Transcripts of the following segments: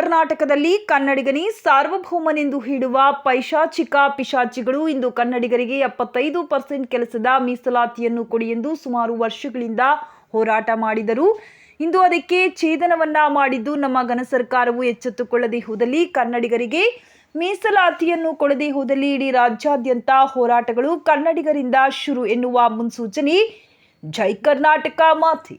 ಕರ್ನಾಟಕದಲ್ಲಿ ಕನ್ನಡಿಗನಿ ಸಾರ್ವಭೌಮನೆಂದು ಹಿಡುವ ಪೈಶಾಚಿಕ ಪಿಶಾಚಿಗಳು ಇಂದು ಕನ್ನಡಿಗರಿಗೆ ಎಪ್ಪತ್ತೈದು ಪರ್ಸೆಂಟ್ ಕೆಲಸದ ಮೀಸಲಾತಿಯನ್ನು ಕೊಡಿ ಎಂದು ಸುಮಾರು ವರ್ಷಗಳಿಂದ ಹೋರಾಟ ಮಾಡಿದರು. ಇಂದು ಅದಕ್ಕೆ ಛೇದನವನ್ನ ಮಾಡಿದ್ದು ನಮ್ಮ ಘನ ಸರ್ಕಾರವು ಎಚ್ಚೆತ್ತುಕೊಳ್ಳದೆ ಹೋದಲ್ಲಿ ಕನ್ನಡಿಗರಿಗೆ ಮೀಸಲಾತಿಯನ್ನು ಕೊಡದೆ ಹೋದಲ್ಲಿ ಇಡೀ ರಾಜ್ಯಾದ್ಯಂತ ಹೋರಾಟಗಳು ಕನ್ನಡಿಗರಿಂದ ಶುರು ಎನ್ನುವ ಮುನ್ಸೂಚನೆ. ಜೈ ಕರ್ನಾಟಕ, ಮಾತಿ.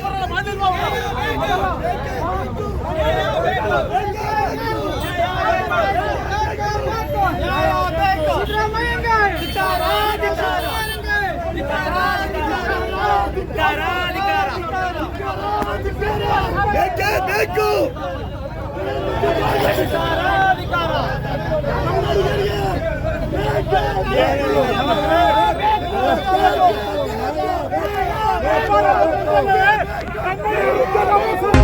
ಬೇಕೇ ಬೇಕು ಕನ್ನಡ